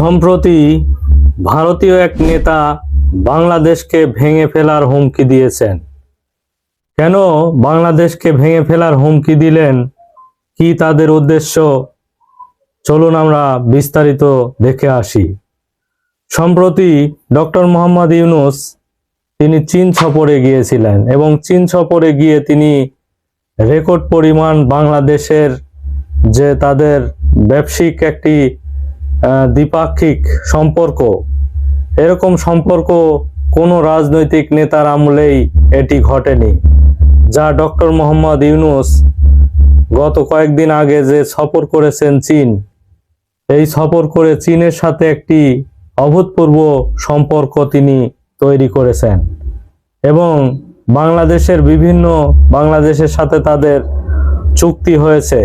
সম্প্রতি ভারতীয় এক নেতা বাংলাদেশকে ভেঙে ফেলার হুমকি দিয়েছেন। কেন বাংলাদেশকে ভেঙে ফেলার হুমকি দিলেন? কি তাদের উদ্দেশ্য? চলুন আমরা বিস্তারিত দেখে আসি। সম্প্রতি ডক্টর মোহাম্মদ ইউনুস তিনি চীন সফরে গিয়েছিলেন এবং চীন সফরে গিয়ে তিনি রেকর্ড পরিমাণ বাংলাদেশের যে তাদের ব্যবসায়িক একটি দ্বিপাক্ষিক সম্পর্ক। এরকম সম্পর্ক কোনো রাজনৈতিক নেতার আমলেই এটি ঘটেনি, যা ডক্টর মোহাম্মদ ইউনুস গত কয়েকদিন আগে যে সফর করেছেন চীন, এই সফর করে চীনের সাথে একটি অভূতপূর্ব সম্পর্ক তিনি তৈরি করেছেন এবং বাংলাদেশের বিভিন্ন, বাংলাদেশের সাথে তাদের চুক্তি হয়েছে,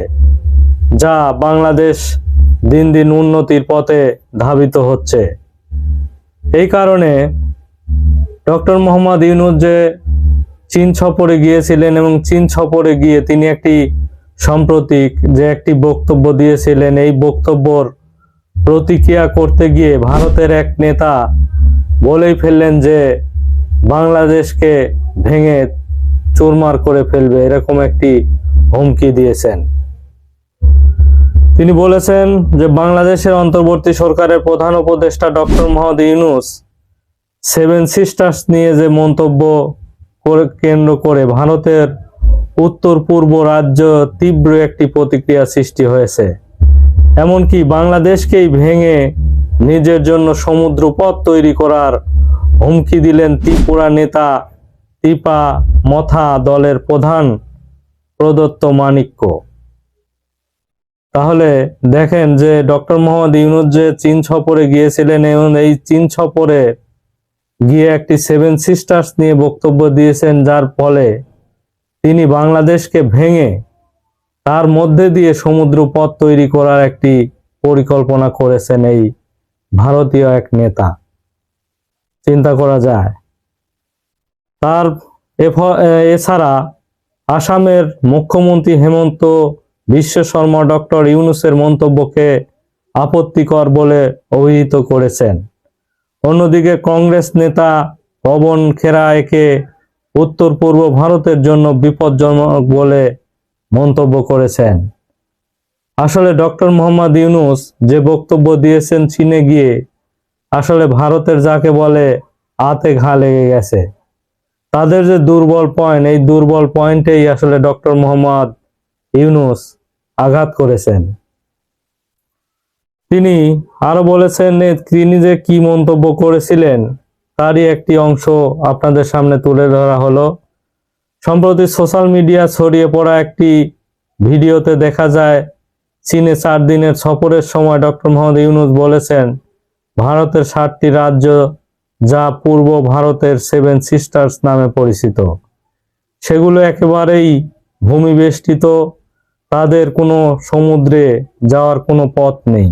যা বাংলাদেশ দিন দিন উন্নতির পথে ধাবিত হচ্ছে। এই কারণে ডক্টর মোহাম্মদ ইউনুস যে চীন সফরে গিয়েছিলেন এবং চীন সফরে গিয়ে তিনি একটি সাম্প্রতিক যে একটি বক্তব্য দিয়েছিলেন, এই বক্তব্যর প্রতিক্রিয়া করতে গিয়ে ভারতের এক নেতা বলেই ফেললেন যে বাংলাদেশকে ভেঙে চুরমার করে ফেলবে, এরকম একটি হুমকি দিয়েছেন। তিনি বলেছেন যে বাংলাদেশের অন্তর্বর্তী সরকারের প্রধান উপদেষ্টা doctor Mohammad Yunus seven sisters নিয়ে যে মন্তব্য কেন্দ্র করে ভারতের উত্তর পূর্ব রাজ্য তীব্র একটি প্রতিক্রিয়া সৃষ্টি হয়েছে। এমনকি বাংলাদেশকেই ভেঙে নিজের জন্য সমুদ্র পথ তৈরি করার হুমকি দিলেন ত্রিপুরা নেতা ত্রিপা মথা দলের প্রধান প্রদত্ত মাণিক্য তাহলে দেখেন যে ডক্টর মোহাম্মদ ইউনুস যে চীন সফরে গিয়েছিলেন এবং এই চীন সফরে গিয়ে একটি সেভেন সিস্টার্স নিয়ে বক্তব্য দিয়েছেন, যার ফলে তিনি বাংলাদেশকে ভেঙে তার মধ্যে দিয়ে সমুদ্র পথ তৈরি করার একটি পরিকল্পনা করেছেন এই ভারতীয় এক নেতা। চিন্তা করা যায়। তার এছাড়া আসামের মুখ্যমন্ত্রী হেমন্ত বিশ্ব শর্মা ডক্টর ইউনুসের মন্তব্যকে আপত্তিকর বলে অভিহিত করেছেন। অন্যদিকে কংগ্রেস নেতা পবন খেরা একে উত্তর পূর্ব ভারতের জন্য বিপজ্জনক বলে মন্তব্য করেছেন। আসলে ডক্টর মোহাম্মদ ইউনুস যে বক্তব্য দিয়েছেন চীনে গিয়ে, আসলে ভারতের যাকে বলে আতে ঘা লেগে গেছে। তাদের যে দুর্বল পয়েন্ট এই দুর্বল পয়েন্টেই আসলে ডক্টর মোহাম্মদ ইউনুস আঘাত করেছেন। তিনি আরও বলেছেন তিনি যে কি মন্তব্য করেছিলেন, তারই একটি অংশ আপনাদের সামনে তুলে ধরা হলো। সম্প্রতি সোশ্যাল মিডিয়া ছড়িয়ে পড়া একটি ভিডিওতে দেখা যায়, চীনে চার দিনের সফরের সময় ডক্টর মোহাম্মদ ইউনুস বলেছেন, ভারতের সাতটি রাজ্য যা পূর্ব ভারতের সেভেন সিস্টার্স নামে পরিচিত। সেগুলো একেবারেই ভূমিবেষ্টিত তাদের কোনো সমুদ্রে যাওয়ার কোনো পথ নেই।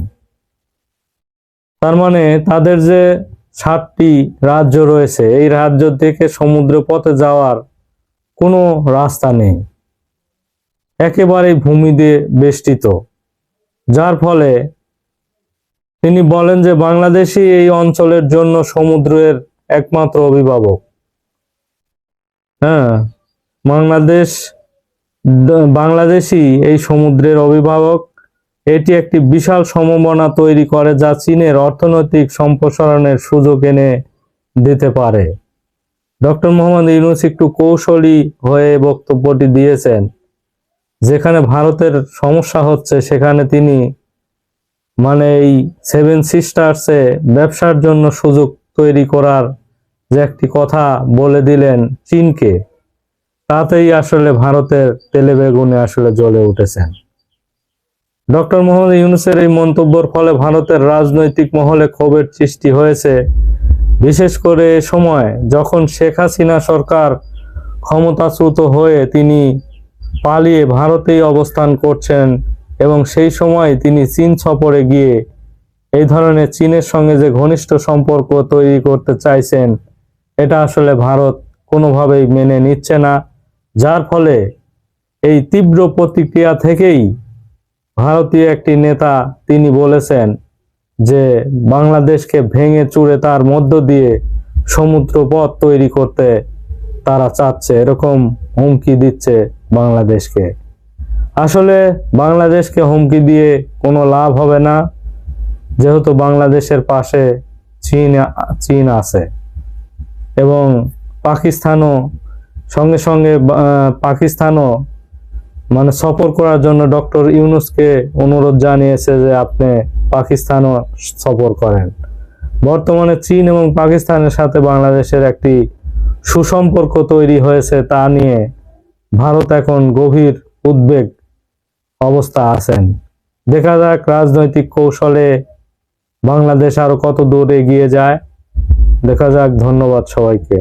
তার মানে তাদের যে সাতটি রাজ্য রয়েছে, এই রাজ্য থেকে সমুদ্র পথে যাওয়ার কোনো রাস্তা নেই। একেবারেই ভূমি দিয়ে বেষ্টিত। যার ফলে তিনি বলেন যে বাংলাদেশই এই অঞ্চলের জন্য সমুদ্রের একমাত্র অভিভাবক। হ্যাঁ বাংলাদেশ বাংলাদেশই এই সমুদ্রের অভিভাবক, এটি একটি বিশাল সম্ভাবনা তৈরি করে যা চীনের অর্থনৈতিক সম্প্রসারণের সুযোগ এনে দিতে পারে। ডক্টর মোহাম্মদ ইউনুস একটু কৌশলী হয়ে বক্তব্যটি দিয়েছেন, যেখানে ভারতের সমস্যা হচ্ছে সেখানে তিনি মানে এই সেভেন সিস্টার্সে ব্যবসার জন্য সুযোগ তৈরি করার যে একটি কথা বলে দিলেন চীনকে। তাতেই আসলে ভারতের তেলে বেগুনে আসলে জ্বলে উঠেছেন ডক্টর মোহাম্মদ ইউনুসের এই মন্তব্যের ফলে ভারতের রাজনৈতিক মহলে ক্ষোভের সৃষ্টি হয়েছে। বিশেষ করে এ সময় যখন শেখ হাসিনা সরকার ক্ষমতাচ্যুত হয়ে তিনি পালিয়ে ভারতেই অবস্থান করছেন এবং সেই সময় তিনি চীন সফরে গিয়ে এই ধরনের চীনের সঙ্গে যে ঘনিষ্ঠ সম্পর্ক তৈরি করতে চাইছেন, এটা আসলে ভারত কোনোভাবেই মেনে নিচ্ছে না। যার ফলে এই তীব্র প্রতিক্রিয়া থেকেই ভারতীয় একটি নেতা তিনি বলেছেন যে বাংলাদেশকে ভেঙে চুড়ে তার মধ্য দিয়ে সমুদ্র পথ তৈরি করতে তারা চাচ্ছে, এরকম হুমকি দিচ্ছে বাংলাদেশকে। আসলে বাংলাদেশকে হুমকি দিয়ে কোনো লাভ হবে না, যেহেতু বাংলাদেশের পাশে চীন চীন আছে এবং পাকিস্তানও সঙ্গে সঙ্গে পাকিস্তানও মানে সফর করার জন্য ডক্টর ইউনুসকে অনুরোধ জানিয়েছে যে আপনি পাকিস্তানও সফর করেন। বর্তমানে চীন এবং পাকিস্তানের সাথে বাংলাদেশের একটি সুসম্পর্ক তৈরি হয়েছে, তা নিয়ে ভারত এখন গভীর উদ্বেগ অবস্থা আছেন। দেখা যাক রাজনৈতিক কৌশলে বাংলাদেশ আরও কত দূর এগিয়ে যায়। দেখা যাক, ধন্যবাদ সবাইকে।